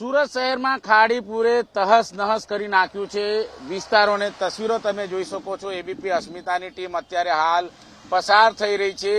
સુરત શહેરમાં ખાડીપુરે તહસ નહસ કરી નાખ્યું છે. વિસ્તારોને તસવીરો તમે જોઈ શકો છો. એબીપી અસ્મિતાની ટીમ અત્યારે હાલ પસાર થઈ રહી છે.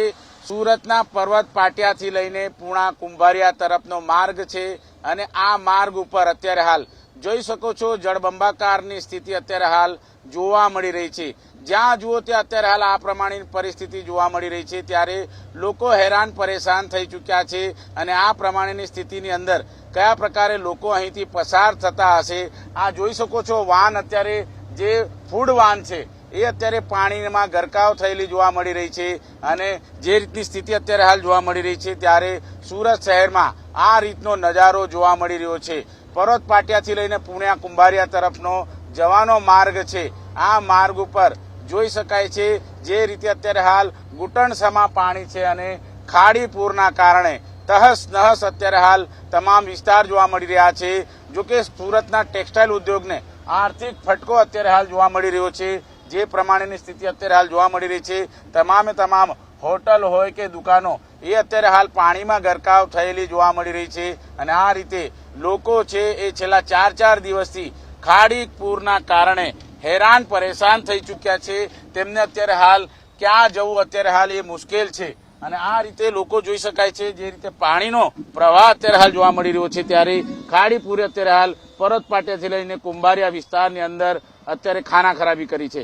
સુરતના પર્વત પાટિયાથી લઈને પૂણા, કુંભારિયા તરફનો માર્ગ છે અને આ માર્ગ ઉપર અત્યારે હાલ જોઈ શકો છો જળબંબાકારની સ્થિતિ અત્યારે હાલ જોવા મળી રહી છે. જ્યાં જુઓ ત્યાં અત્યારે હાલ આ પ્રમાણેની પરિસ્થિતિ જોવા મળી રહી છે. ત્યારે લોકો હેરાન, પરેશાન થઈ ચૂક્યા છે અને આ પ્રમાણેની સ્થિતિની અંદર કયા પ્રકારે લોકો અહીંથી પસાર થતા હશે, આ જોઈ શકો છો. વાન અત્યારે જે ફૂડ વાન છે એ અત્યારે પાણીમાં ગરકાવ થયેલી જોવા મળી રહી છે અને જે રીતની સ્થિતિ અત્યારે હાલ જોવા મળી રહી છે ત્યારે સુરત શહેરમાં આ રીતનો નજારો જોવા મળી રહ્યો છે. પર્વત પાટિયાથી લઈને પુણ્યા કુંભારિયા તરફનો જવાનો માર્ગ છે. આ માર્ગ ઉપર જોઈ શકાય છે જે રીતે અત્યારે હાલ ઘૂંટણસમાં પાણી છે અને ખાડી પૂરના કારણે તહસ નહસ અત્યારે હાલ તમામ વિસ્તાર જોવા મળી રહ્યા છે. જો કે સુરતના ટેક્સટાઇલ ઉદ્યોગને આર્થિક ફટકો અત્યારે હાલ જોવા મળી રહ્યો છે. જે પ્રમાણેની સ્થિતિ અત્યારે હાલ જોવા મળી રહી છે, તમામે તમામ હોટલ હોય કે દુકાનો, એ અત્યારે હાલ પાણીમાં ગરકાવ થયેલી જોવા મળી રહી છે અને આ રીતે લોકો છે એ છેલ્લા ચાર ચાર દિવસથી ખાડી પૂરના કારણે હેરાન, પરેશાન થઈ ચૂક્યા છે. તેમને અત્યારે હાલ ક્યાં જવું, અત્યારે હાલ એ મુશ્કેલ છે. અને આ રીતે લોકો જોઈ શકાય છે જે રીતે પાણીનો પ્રવાહ અત્યારે હાલ જોવા મળી રહ્યો છે ત્યારે ખાડીપુરે અત્યારે હાલ પરત પાટિયાથી લઈને કુંભારિયા વિસ્તારની અંદર અત્યારે ખાના ખરાબી કરી છે.